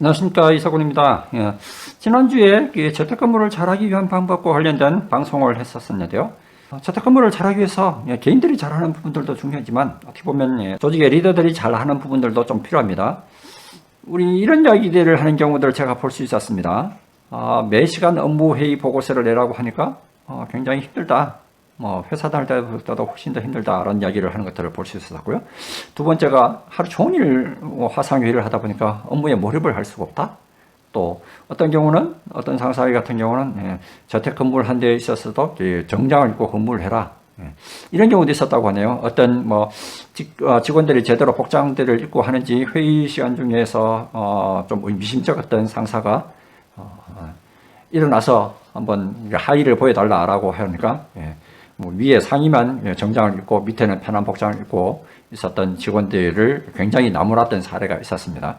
안녕하십니까 이사군입니다. 예, 지난주에 그 재택근무를 잘하기 위한 방법과 관련된 방송을 했었었는데요. 어, 재택근무를 잘하기 위해서 예, 개인들이 잘하는 부분들도 중요하지만 어떻게 보면 예, 조직의 리더들이 잘하는 부분들도 좀 필요합니다. 우리 이런 이야기들을 하는 경우들 제가 볼 수 있었습니다. 아, 매 시간 업무 회의 보고서를 내라고 하니까 어, 굉장히 힘들다. 뭐 회사 다닐 때보다도 훨씬 더 힘들다라는 이야기를 하는 것들을 볼 수 있었고요. 두 번째가 하루 종일 뭐 화상 회의를 하다 보니까 업무에 몰입을 할 수가 없다. 또 어떤 경우는 어떤 상사회 같은 경우는 예, 재택 근무를 한 데 있어서도 이 정장을 입고 근무를 해라. 예, 이런 경우도 있었다고 하네요. 어떤 뭐 직, 어, 직원들이 제대로 복장들을 입고 하는지 회의 시간 중에서 어, 좀 미심쩍었던 상사가 어, 어, 일어나서 한번 하의를 보여달라라고 하니까 예, 뭐 위에 상의만 예, 정장을 입고 밑에는 편한 복장을 입고 있었던 직원들을 굉장히 나무랐던 사례가 있었습니다.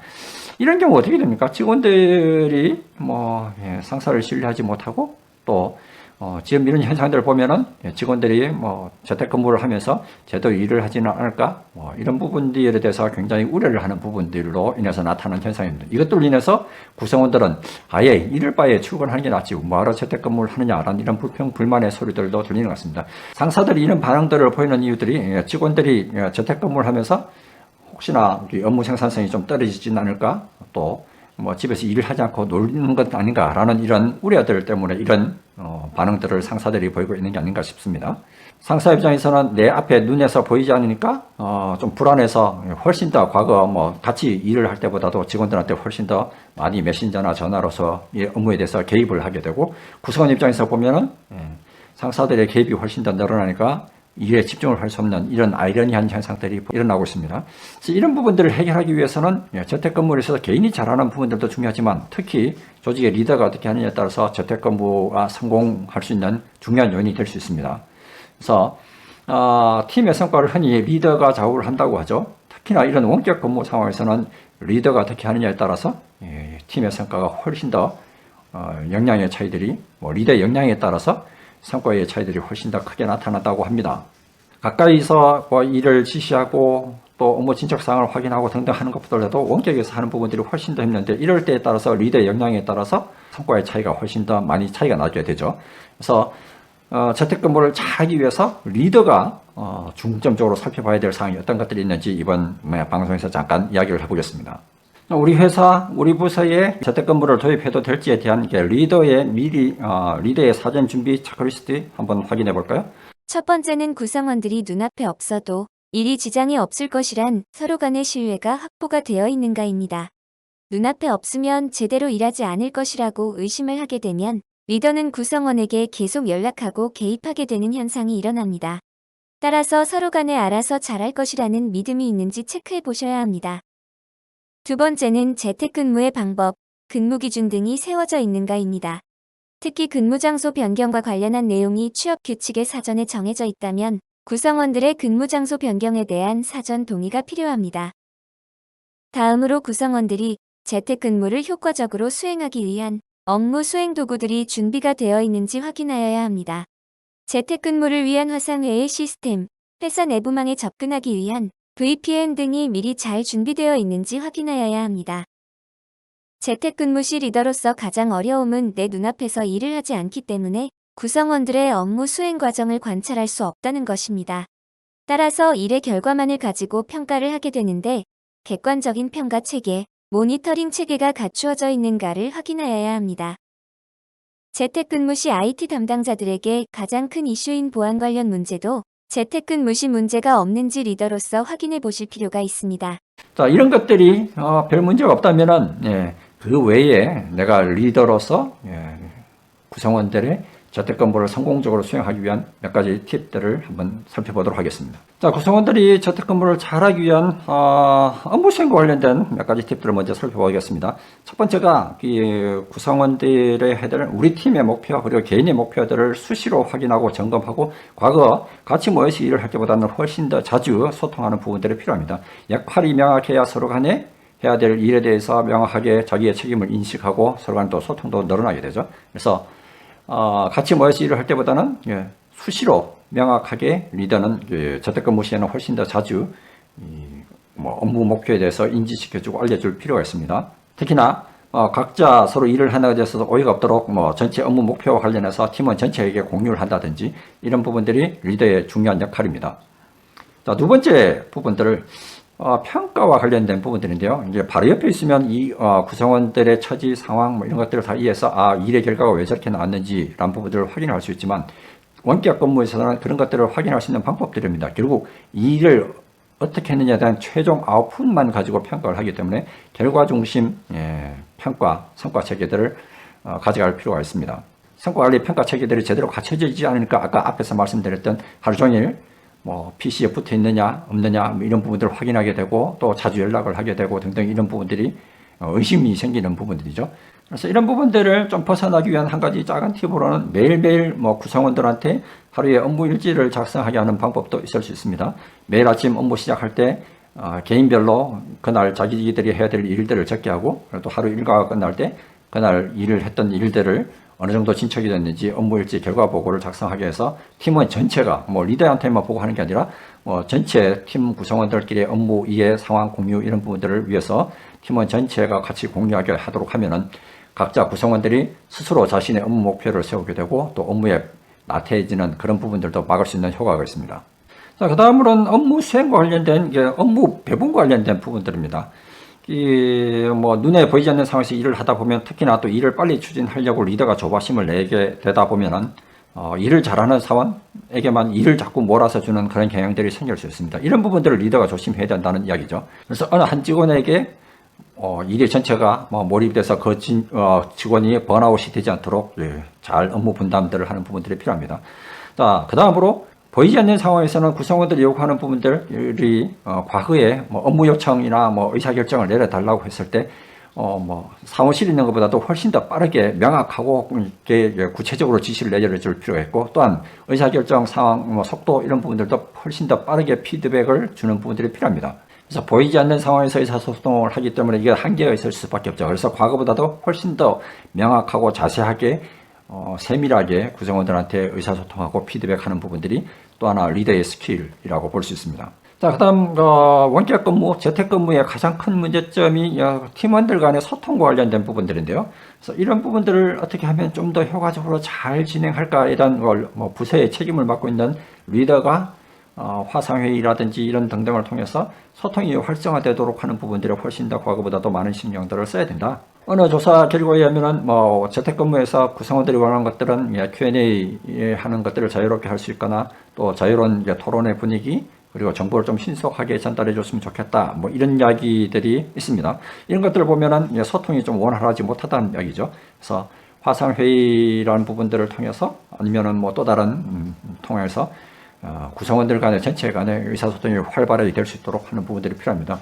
이런 경우 어떻게 됩니까? 직원들이 뭐 예, 상사를 신뢰하지 못하고 또 어, 지금 이런 현상들을 보면은 예, 직원들이 뭐 재택근무를 하면서 제대로 일을 하지는 않을까 뭐 이런 부분들에 대해서 굉장히 우려를 하는 부분들로 인해서 나타나는 현상입니다. 이것들로 인해서 구성원들은 아예 일을 바에 출근하는 게 낫지 뭐하러 재택근무를 하느냐라는 이런 불평 불만의 소리들도 들리는 것 같습니다. 상사들이 이런 반응들을 보이는 이유들이 예, 직원들이 예, 재택근무를 하면서 혹시나 업무 생산성이 좀 떨어지진 않을까 또 뭐 집에서 일을 하지 않고 놀는 것 아닌가라는 이런 우려들 때문에 이런 어, 반응들을 상사들이 보이고 있는 게 아닌가 싶습니다. 상사 입장에서는 내 앞에 눈에서 보이지 않으니까 어, 좀 불안해서 훨씬 더 과거 뭐 같이 일을 할 때보다도 직원들한테 훨씬 더 많이 메신저나 전화로서 이 업무에 대해서 개입을 하게 되고 구성원 입장에서 보면은 예, 상사들의 개입이 훨씬 더 늘어나니까 일에 집중을 할 수 없는 이런 아이러니한 현상들이 일어나고 있습니다. 이런 부분들을 해결하기 위해서는 예, 재택근무를 있어서 개인이 잘하는 부분들도 중요하지만 특히 조직의 리더가 어떻게 하느냐에 따라서 재택근무가 성공할 수 있는 중요한 요인이 될 수 있습니다. 그래서 어, 팀의 성과를 흔히 리더가 좌우를 한다고 하죠. 특히나 이런 원격 근무 상황에서는 리더가 어떻게 하느냐에 따라서 예, 팀의 성과가 훨씬 더 어, 역량의 차이들이 뭐 리더의 역량에 따라서 성과의 차이들이 훨씬 더 크게 나타났다고 합니다. 가까이서 뭐 일을 지시하고 또 업무 진척 사항을 확인하고 등등 하는 것보다도 원격에서 하는 부분들이 훨씬 더 힘든데 이럴 때에 따라서 리더의 역량에 따라서 성과의 차이가 훨씬 더 많이 차이가 나게 되죠. 그래서 어, 재택근무를 잘 하기 위해서 리더가 어, 중점적으로 살펴봐야 될 사항이 어떤 것들이 있는지 이번 뭐, 방송에서 잠깐 이야기를 해보겠습니다. 우리 회사, 우리 부서에 재택근무를 도입해도 될지에 대한 게 리더의 미리 어, 리더의 사전 준비 체크리스트 한번 확인해 볼까요? 첫 번째는 구성원들이 눈앞에 없어도 일이 지장이 없을 것이란 서로 간의 신뢰가 확보가 되어 있는가입니다. 눈앞에 없으면 제대로 일하지 않을 것이라고 의심을 하게 되면 리더는 구성원에게 계속 연락하고 개입하게 되는 현상이 일어납니다. 따라서 서로 간에 알아서 잘할 것이라는 믿음이 있는지 체크해 보셔야 합니다. 두 번째는 재택근무의 방법, 근무 기준 등이 세워져 있는가입니다. 특히 근무 장소 변경과 관련한 내용이 취업 규칙에 사전에 정해져 있다면 구성원들의 근무 장소 변경에 대한 사전 동의가 필요합니다. 다음으로 구성원들이 재택근무를 효과적으로 수행하기 위한 업무 수행 도구들이 준비가 되어 있는지 확인하여야 합니다. 재택근무를 위한 화상회의 시스템, 회사 내부망에 접근하기 위한 VPN 등이 미리 잘 준비되어 있는지 확인하여야 합니다. 재택근무 시 리더로서 가장 어려움은 내 눈앞에서 일을 하지 않기 때문에 구성원들의 업무 수행 과정을 관찰할 수 없다는 것입니다. 따라서 일의 결과만을 가지고 평가를 하게 되는데 객관적인 평가 체계, 모니터링 체계가 갖추어져 있는가를 확인하여야 합니다. 재택근무 시 IT 담당자들에게 가장 큰 이슈인 보안 관련 문제도 재택근무 시 문제가 없는지 리더로서 확인해 보실 필요가 있습니다. 자, 이런 것들이 어, 별 문제가 없다면은 예, 그 외에 내가 리더로서 예, 구성원들의 재택근무를 성공적으로 수행하기 위한 몇 가지 팁들을 한번 살펴보도록 하겠습니다. 자, 구성원들이 재택근무를 잘하기 위한 어, 업무 수행과 관련된 몇 가지 팁들을 먼저 살펴보겠습니다. 첫 번째가 이 구성원들의 될 우리 팀의 목표 그리고 개인의 목표들을 수시로 확인하고 점검하고 과거 같이 모여서 일을 할 때보다는 훨씬 더 자주 소통하는 부분들이 필요합니다. 역할이 명확해야 서로 간에 해야 될 일에 대해서 명확하게 자기의 책임을 인식하고 서로 간에 또 소통도 늘어나게 되죠. 그래서 어, 같이 모여서 일을 할 때보다는 예, 수시로 명확하게 리더는 예, 재택근무 시에는 훨씬 더 자주 이, 뭐 업무 목표에 대해서 인지시켜주고 알려줄 필요가 있습니다. 특히나 어, 각자 서로 일을 하는 것에 있어서 오해가 없도록 뭐 전체 업무 목표와 관련해서 팀원 전체에게 공유를 한다든지 이런 부분들이 리더의 중요한 역할입니다. 자, 두 번째 부분들을 어, 평가와 관련된 부분들인데요. 이제 바로 옆에 있으면 이 어, 구성원들의 처지 상황 뭐 이런 것들을 다 이해해서 아 일의 결과가 왜 저렇게 나왔는지라는 부분들을 확인할 수 있지만 원격 근무에서는 그런 것들을 확인할 수 있는 방법들입니다. 결국 이 일을 어떻게 했느냐에 대한 최종 아웃풋만 가지고 평가를 하기 때문에 결과 중심 예, 평가 성과 체계들을 어, 가져갈 필요가 있습니다. 성과 관리 평가 체계들이 제대로 갖춰지지 않으니까 아까 앞에서 말씀드렸던 하루 종일 뭐 PC에 붙어 있느냐 없느냐 뭐 이런 부분들을 확인하게 되고 또 자주 연락을 하게 되고 등등 이런 부분들이 어, 의심이 생기는 부분들이죠. 그래서 이런 부분들을 좀 벗어나기 위한 한 가지 작은 팁으로는 매일매일 뭐 구성원들한테 하루에 업무 일지를 작성하게 하는 방법도 있을 수 있습니다. 매일 아침 업무 시작할 때 어, 개인별로 그날 자기들이 해야 될 일들을 적게 하고 또 하루 일과가 끝날 때 그날 일을 했던 일들을 어느 정도 진척이 됐는지 업무 일지 결과 보고를 작성하게 해서 팀원 전체가 뭐 리더한테만 보고 하는 게 아니라 뭐 전체 팀 구성원들끼리 업무 이해 상황 공유 이런 부분들을 위해서 팀원 전체가 같이 공유하게 하도록 하면은 각자 구성원들이 스스로 자신의 업무 목표를 세우게 되고 또 업무에 나태해지는 그런 부분들도 막을 수 있는 효과가 있습니다. 자, 그 다음으로는 업무 수행과 관련된 업무 배분과 관련된 부분들입니다. 이, 뭐, 눈에 보이지 않는 상황에서 일을 하다 보면 특히나 또 일을 빨리 추진하려고 리더가 조바심을 내게 되다 보면은 어, 일을 잘하는 사원에게만 일을 자꾸 몰아서 주는 그런 경향들이 생길 수 있습니다. 이런 부분들을 리더가 조심해야 된다는 이야기죠. 그래서 어느 한 직원에게 어, 일의 전체가 뭐 몰입돼서 그 진, 어, 직원이 번아웃이 되지 않도록 예, 잘 업무 분담들을 하는 부분들이 필요합니다. 자, 그 다음으로 보이지 않는 상황에서는 구성원들이 요구하는 부분들이 어, 과거에 뭐 업무 요청이나 뭐 의사결정을 내려달라고 했을 때 어, 뭐, 사무실에 있는 것보다도 훨씬 더 빠르게 명확하고 구체적으로 지시를 내려줄 필요가 있고, 또한 의사결정 상황, 뭐, 속도 이런 부분들도 훨씬 더 빠르게 피드백을 주는 부분들이 필요합니다. 그래서 보이지 않는 상황에서 의사소통을 하기 때문에 이게 한계가 있을 수밖에 없죠. 그래서 과거보다도 훨씬 더 명확하고 자세하게 어, 세밀하게 구성원들한테 의사소통하고 피드백하는 부분들이 또 하나 리더의 스킬이라고 볼 수 있습니다. 자, 그 다음, 어, 원격 근무, 재택 근무의 가장 큰 문제점이 어, 팀원들 간의 소통과 관련된 부분들인데요. 그래서 이런 부분들을 어떻게 하면 좀 더 효과적으로 잘 진행할까에 대한 걸, 뭐, 부서의 책임을 맡고 있는 리더가 어, 화상회의라든지 이런 등등을 통해서 소통이 활성화되도록 하는 부분들이 훨씬 더 과거보다도 많은 신경들을 써야 된다. 어느 조사 결과에 의하면은 뭐 재택근무에서 구성원들이 원하는 것들은 예, Q&A 하는 것들을 자유롭게 할 수 있거나 또 자유로운 토론의 분위기 그리고 정보를 좀 신속하게 전달해 줬으면 좋겠다. 뭐 이런 이야기들이 있습니다. 이런 것들을 보면은 예, 소통이 좀 원활하지 못하다는 이야기죠. 그래서 화상회의라는 부분들을 통해서 아니면은 뭐 또 다른 음, 통해서 어, 구성원들 간의 전체 간의 의사소통이 활발하게 될 수 있도록 하는 부분들이 필요합니다.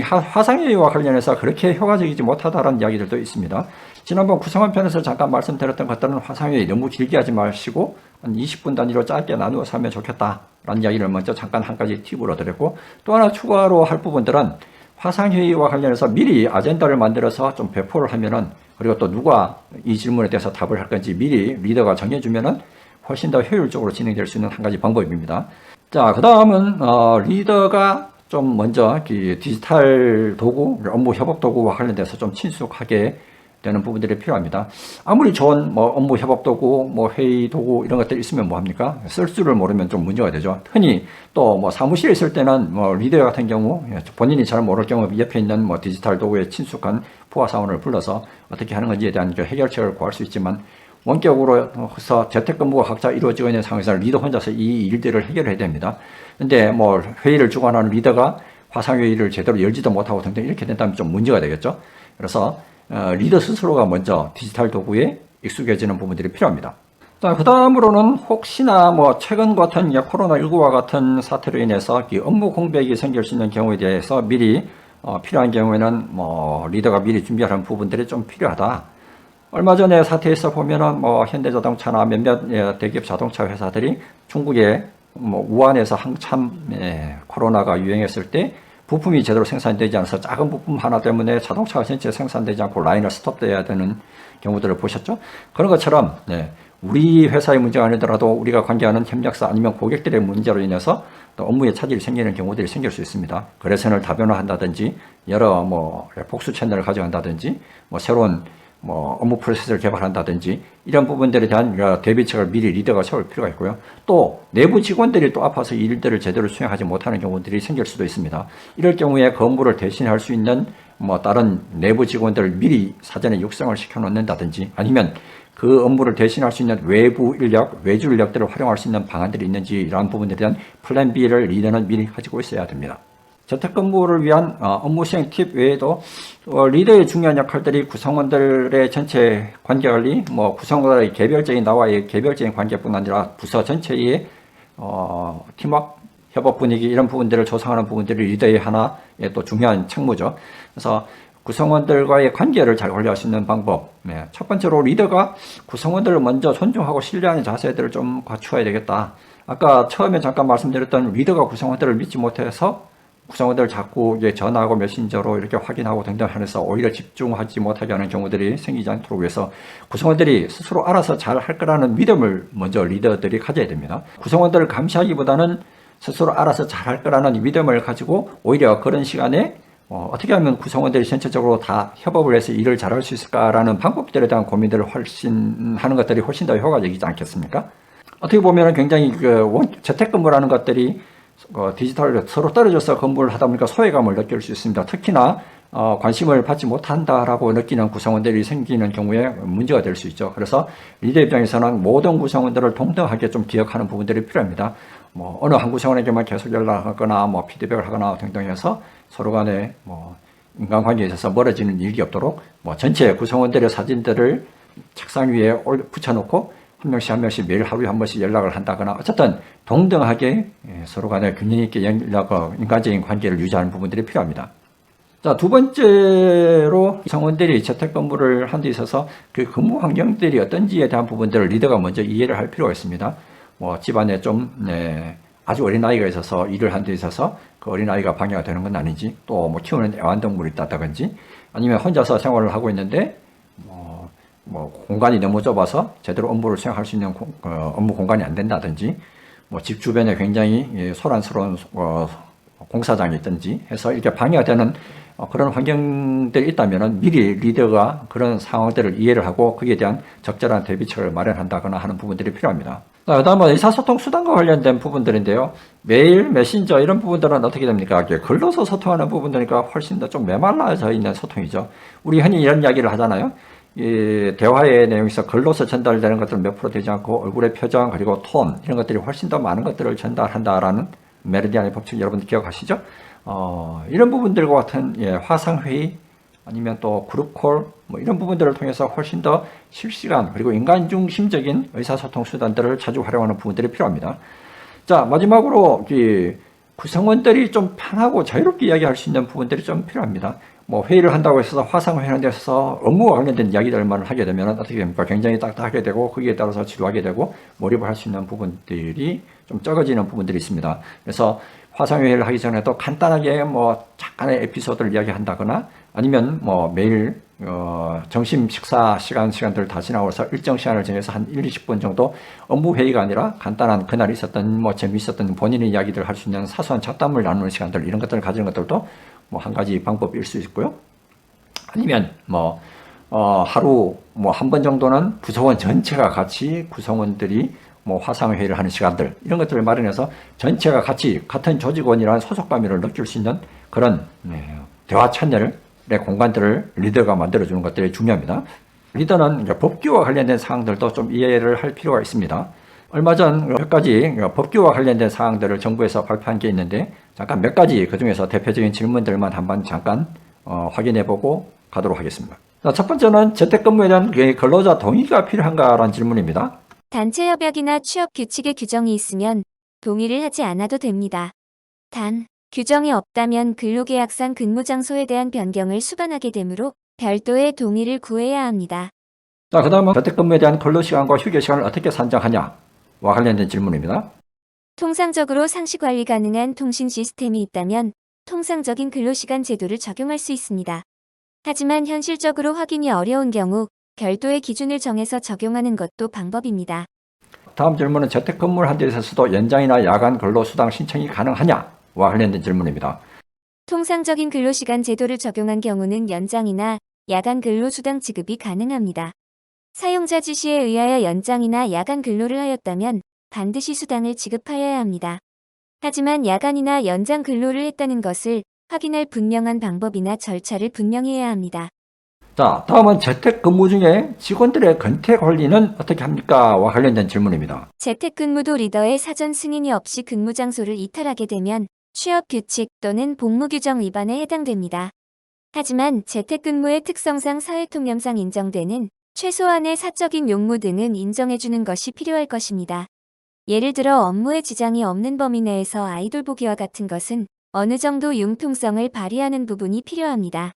하- 화상회의와 관련해서 그렇게 효과적이지 못하다는 이야기들도 있습니다. 지난번 구성원 편에서 잠깐 말씀드렸던 것들은 화상회의 너무 길게 하지 마시고 한 20분 단위로 짧게 나누어서 하면 좋겠다라는 이야기를 먼저 잠깐 한 가지 팁으로 드렸고 또 하나 추가로 할 부분들은 화상회의와 관련해서 미리 아젠다를 만들어서 좀 배포를 하면은 그리고 또 누가 이 질문에 대해서 답을 할 건지 미리 리더가 정해주면은 훨씬 더 효율적으로 진행될 수 있는 한 가지 방법입니다. 자, 그 다음은, 어, 리더가 좀 먼저 이 디지털 도구, 업무 협업 도구와 관련돼서 좀 친숙하게 되는 부분들이 필요합니다. 아무리 좋은 뭐 업무 협업 도구, 뭐 회의 도구 이런 것들이 있으면 뭐 합니까? 쓸 줄을 모르면 좀 문제가 되죠. 흔히 또 뭐 사무실에 있을 때는 뭐 리더 같은 경우 본인이 잘 모를 경우 옆에 있는 뭐 디지털 도구에 친숙한 부하 사원을 불러서 어떻게 하는 건지에 대한 그 해결책을 구할 수 있지만 원격으로 해서 재택근무가 각자 이루어지고 있는 상황에서는 리더 혼자서 이 일들을 해결해야 됩니다. 근데 뭐 회의를 주관하는 리더가 화상회의를 제대로 열지도 못하고 등등 이렇게 된다면 좀 문제가 되겠죠. 그래서 어, 리더 스스로가 먼저 디지털 도구에 익숙해지는 부분들이 필요합니다. 자, 그 다음으로는 혹시나 뭐 최근 같은 이 코로나19와 같은 사태로 인해서 이 업무 공백이 생길 수 있는 경우에 대해서 미리 어, 필요한 경우에는 뭐 리더가 미리 준비하는 부분들이 좀 필요하다. 얼마 전에 사태에서 보면은 뭐 현대자동차나 몇몇 예, 대기업 자동차 회사들이 중국의 뭐 우한에서 한참 예, 코로나가 유행했을 때 부품이 제대로 생산되지 않아서 작은 부품 하나 때문에 자동차가 전체 생산되지 않고 라인을 스톱돼야 되는 경우들을 보셨죠? 그런 것처럼 네, 우리 회사의 문제가 아니더라도 우리가 관계하는 협력사 아니면 고객들의 문제로 인해서 또 업무에 차질이 생기는 경우들이 생길 수 있습니다. 거래선을 다변화한다든지 여러 뭐 복수 채널을 가져간다든지 뭐 새로운 뭐 업무 프로세스를 개발한다든지 이런 부분들에 대한 어, 대비책을 미리 리더가 세울 필요가 있고요. 또 내부 직원들이 또 아파서 이 일들을 제대로 수행하지 못하는 경우들이 생길 수도 있습니다. 이럴 경우에 그 업무를 대신할 수 있는 뭐 다른 내부 직원들을 미리 사전에 육성을 시켜 놓는다든지 아니면 그 업무를 대신할 수 있는 외부 인력, 외주 인력들을 활용할 수 있는 방안들이 있는지 이러한 부분들에 대한 플랜 B를 리더는 미리 가지고 있어야 됩니다. 재택근무를 위한 어, 업무 시행 팁 외에도 어, 리더의 중요한 역할들이 구성원들의 전체 관계관리, 뭐 구성원들의 개별적인 나와의 개별적인 관계뿐 아니라 부서 전체의 어, 팀워크, 협업 분위기 이런 부분들을 조성하는 부분들이 리더의 하나의 또 중요한 책무죠. 그래서 구성원들과의 관계를 잘 관리할 수 있는 방법. 네. 첫 번째로 리더가 구성원들을 먼저 존중하고 신뢰하는 자세들을 좀 갖추어야 되겠다. 아까 처음에 잠깐 말씀드렸던 리더가 구성원들을 믿지 못해서 구성원들을 자꾸 이제 전화하고 메신저로 이렇게 확인하고 등등 하면서 오히려 집중하지 못하게 하는 경우들이 생기지 않도록 위해서 구성원들이 스스로 알아서 잘 할 거라는 믿음을 먼저 리더들이 가져야 됩니다. 구성원들을 감시하기보다는 스스로 알아서 잘 할 거라는 믿음을 가지고 오히려 그런 시간에 어, 떻게 하면 구성원들이 전체적으로 다 협업을 해서 일을 잘할 수 있을까라는 방법들에 대한 고민들을 훨씬 하는 것들이 훨씬 더 효과적이지 않겠습니까? 어떻게 보면 굉장히 그 원- 재택근무라는 것들이 어, 디지털 서로 떨어져서 근무를 하다 보니까 소외감을 느낄 수 있습니다. 특히나 어, 관심을 받지 못한다라고 느끼는 구성원들이 생기는 경우에 문제가 될 수 있죠. 그래서 리더 입장에서는 모든 구성원들을 동등하게 좀 기억하는 부분들이 필요합니다. 뭐 어느 한 구성원에게만 계속 연락하거나 뭐 피드백을 하거나 등등 해서 서로 간에 뭐 인간관계에 있어서 멀어지는 일이 없도록 뭐 전체 구성원들의 사진들을 책상 위에 올- 붙여놓고 한 명씩 한 명씩 매일 하루에 한 번씩 연락을 한다거나 어쨌든 동등하게 예, 서로 간에 균형 있게 연락, 어, 인간적인 관계를 유지하는 부분들이 필요합니다. 자, 두 번째로 성원들이 재택근무를 한 데 있어서 그 근무 환경들이 어떤지에 대한 부분들을 리더가 먼저 이해를 할 필요가 있습니다. 뭐 집안에 좀 네, 아주 어린 아이가 있어서 일을 한 데 있어서 그 어린 아이가 방해가 되는 건 아닌지 또 뭐 키우는 애완동물이 있다든지 아니면 혼자서 생활을 하고 있는데 뭐, 뭐 공간이 너무 좁아서 제대로 업무를 수행할 수 있는 공- 어, 업무 공간이 안 된다든지 뭐 집 주변에 굉장히 예, 소란스러운 어, 공사장이 있든지 해서 이렇게 방해가 되는 어, 그런 환경들이 있다면 미리 리더가 그런 상황들을 이해를 하고 거기에 대한 적절한 대비책을 마련한다거나 하는 부분들이 필요합니다. 자, 그다음은 의사소통 수단과 관련된 부분들인데요. 메일, 메신저 이런 부분들은 어떻게 됩니까? 글로서 소통하는 부분들이니까 훨씬 더 좀 메말라져 있는 소통이죠. 우리 흔히 이런 이야기를 하잖아요. 이 대화의 내용에서 글로서 전달되는 것들은 몇 프로 되지 않고 얼굴의 표정 그리고 톤 이런 것들이 훨씬 더 많은 것들을 전달한다라는 메르디안의 법칙 여러분들 기억하시죠? 어, 이런 부분들과 같은 예, 화상회의 아니면 또 그룹콜 뭐 이런 부분들을 통해서 훨씬 더 실시간 그리고 인간 중심적인 의사소통 수단들을 자주 활용하는 부분들이 필요합니다. 자 마지막으로 이 구성원들이 좀 편하고 자유롭게 이야기할 수 있는 부분들이 좀 필요합니다. 뭐 회의를 한다고 해서 화상 회의하는 데서 업무와 관련된 이야기들만 하게 되면 어떻게 됩니까? 굉장히 딱딱하게 되고 거기에 따라서 지루하게 되고 몰입을 할 수 있는 부분들이 좀 적어지는 부분들이 있습니다. 그래서 화상 회의를 하기 전에도 간단하게 뭐 잠깐의 에피소드를 이야기한다거나 아니면 뭐 매일 어 점심 식사 시간 시간들을 다 지나고서 일정 시간을 정해서 한 1, 20분 정도 업무 회의가 아니라 간단한 그날 있었던 뭐 재미있었던 본인의 이야기들을 할수 있는 사소한 잡담을 나누는 시간들 이런 것들을 가지는 것들도 뭐 한 가지 방법일 수 있고요. 아니면 뭐 어, 하루 뭐 한 번 정도는 구성원 전체가 같이 구성원들이 뭐 화상회의를 하는 시간들 이런 것들을 마련해서 전체가 같이 같은 조직원이라는 소속감을 느낄 수 있는 그런 네, 대화 채널의 공간들을 리더가 만들어주는 것들이 중요합니다. 리더는 법규와 관련된 사항들도 좀 이해를 할 필요가 있습니다. 얼마 전 몇 가지 법규와 관련된 사항들을 정부에서 발표한 게 있는데 잠깐 몇 가지 그 중에서 대표적인 질문들만 한번 잠깐 어, 확인해보고 가도록 하겠습니다. 자, 첫 번째는 재택근무에 대한 그 근로자 동의가 필요한가라는 질문입니다. 단체 협약이나 취업 규칙에 규정이 있으면 동의를 하지 않아도 됩니다. 단, 규정이 없다면 근로계약상 근무 장소에 대한 변경을 수반하게 되므로 별도의 동의를 구해야 합니다. 자, 그 다음은 재택근무에 대한 근로시간과 휴게시간을 어떻게 산정하냐 와 관련된 질문입니다. 통상적으로 상시 관리 가능한 통신 시스템이 있다면 통상적인 근로시간 제도를 적용할 수 있습니다. 하지만 현실적으로 확인이 어려운 경우 별도의 기준을 정해서 적용하는 것도 방법입니다. 다음 질문은 재택근무를 한 데 있어서도 연장이나 야간 근로수당 신청이 가능하냐와 관련된 질문입니다. 통상적인 근로시간 제도를 적용한 경우는 연장이나 야간 근로수당 지급이 가능합니다. 사용자 지시에 의하여 연장이나 야간 근로를 하였다면 반드시 수당을 지급하여야 합니다. 하지만 야간이나 연장 근로를 했다는 것을 확인할 분명한 방법이나 절차를 분명히 해야 합니다. 자, 다음은 재택근무 중에 직원들의 근태 관리는 어떻게 합니까?와 관련된 질문입니다. 재택근무도 리더의 사전 승인이 없이 근무 장소를 이탈하게 되면 취업 규칙 또는 복무 규정 위반에 해당됩니다. 하지만 재택근무의 특성상 사회통념상 인정되는 최소한의 사적인 용무 등은 인정해주는 것이 필요할 것입니다. 예를 들어 업무에 지장이 없는 범위 내에서 아이돌 보기와 같은 것은 어느 정도 융통성을 발휘하는 부분이 필요합니다.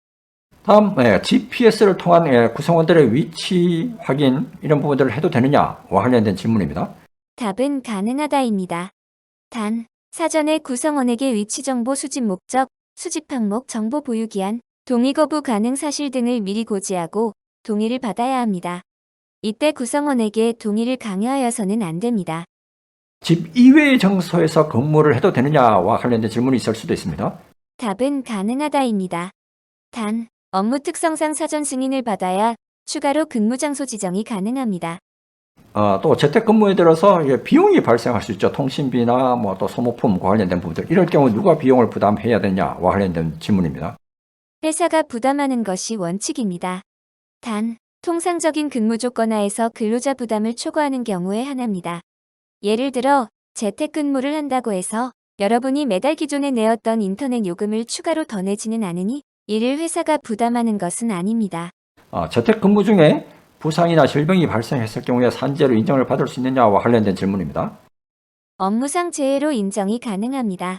다음, 예, GPS를 통한 예, 구성원들의 위치 확인 이런 부분들을 해도 되느냐와 관련된 질문입니다. 답은 가능하다입니다. 단, 사전에 구성원에게 위치 정보 수집 목적, 수집 항목 정보 보유 기한, 동의 거부 가능 사실 등을 미리 고지하고 동의를 받아야 합니다. 이때 구성원에게 동의를 강요하여서는 안 됩니다. 집 이외의 장소에서 근무를 해도 되느냐와 관련된 질문이 있을 수도 있습니다. 답은 가능하다입니다. 단, 업무 특성상 사전 승인을 받아야 추가로 근무 장소 지정이 가능합니다. 어, 또 재택근무에 들어서 이게 비용이 발생할 수 있죠. 통신비나 뭐 또 소모품과 관련된 부분들. 이럴 경우 누가 비용을 부담해야 되냐와 관련된 질문입니다. 회사가 부담하는 것이 원칙입니다. 단, 통상적인 근무 조건 하에서 근로자 부담을 초과하는 경우에 하나입니다. 예를 들어, 재택근무를 한다고 해서 여러분이 매달 기존에 내었던 인터넷 요금을 추가로 더 내지는 않으니 이를 회사가 부담하는 것은 아닙니다. 어, 재택근무 중에 부상이나 질병이 발생했을 경우에 산재로 인정을 받을 수 있느냐와 관련된 질문입니다. 업무상 재해로 인정이 가능합니다.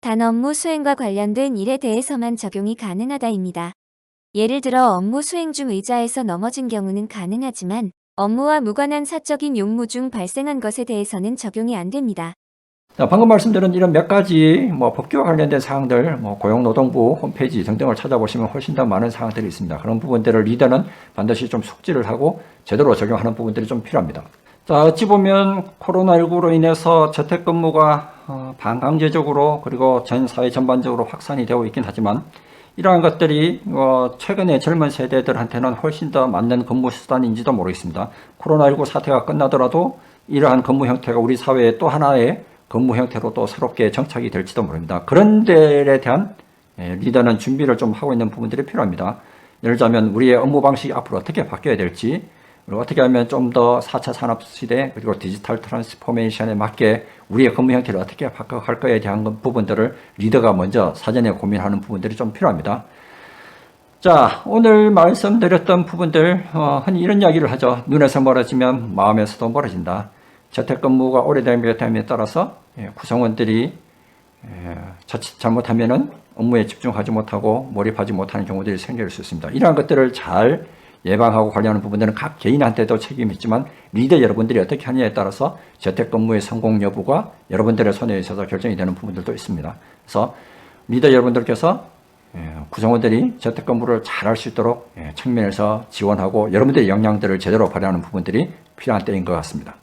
단 업무 수행과 관련된 일에 대해서만 적용이 가능하다입니다. 예를 들어 업무 수행 중 의자에서 넘어진 경우는 가능하지만 업무와 무관한 사적인 용무 중 발생한 것에 대해서는 적용이 안 됩니다. 자, 방금 말씀드린 이런 몇 가지 뭐 법규와 관련된 사항들, 뭐 고용노동부 홈페이지 등등을 찾아보시면 훨씬 더 많은 사항들이 있습니다. 그런 부분들을 리더는 반드시 좀 숙지를 하고 제대로 적용하는 부분들이 좀 필요합니다. 자, 어찌 보면 코로나19로 인해서 재택근무가 어, 반강제적으로 그리고 전 사회 전반적으로 확산이 되고 있긴 하지만 이러한 것들이 어, 최근에 젊은 세대들한테는 훨씬 더 맞는 근무 수단인지도 모르겠습니다. 코로나19 사태가 끝나더라도 이러한 근무 형태가 우리 사회의 또 하나의 근무 형태로 또 새롭게 정착이 될지도 모릅니다. 그런 데에 대한 예, 리더는 준비를 좀 하고 있는 부분들이 필요합니다. 예를 들자면 우리의 업무 방식이 앞으로 어떻게 바뀌어야 될지 그리고 어떻게 하면 좀 더 4차 산업 시대 그리고 디지털 트랜스포메이션에 맞게 우리의 근무 형태를 어떻게 바꿔갈 거에 대한 것- 부분들을 리더가 먼저 사전에 고민하는 부분들이 좀 필요합니다. 자, 오늘 말씀드렸던 부분들, 어, 흔히 이런 이야기를 하죠. 눈에서 멀어지면 마음에서도 멀어진다. 재택근무가 오래됨에 따라서 예, 구성원들이 예, 자칫 잘못하면은 업무에 집중하지 못하고 몰입하지 못하는 경우들이 생길 수 있습니다. 이러한 것들을 잘 예방하고 관리하는 부분들은 각 개인한테도 책임이 있지만 리더 여러분들이 어떻게 하느냐에 따라서 재택 근무의 성공 여부가 여러분들의 손에 있어서 결정이 되는 부분들도 있습니다. 그래서 리더 여러분들께서 예, 구성원들이 재택 근무를 잘할 수 있도록 예, 측면에서 지원하고 여러분들의 역량들을 제대로 발휘하는 부분들이 필요한 때인 것 같습니다.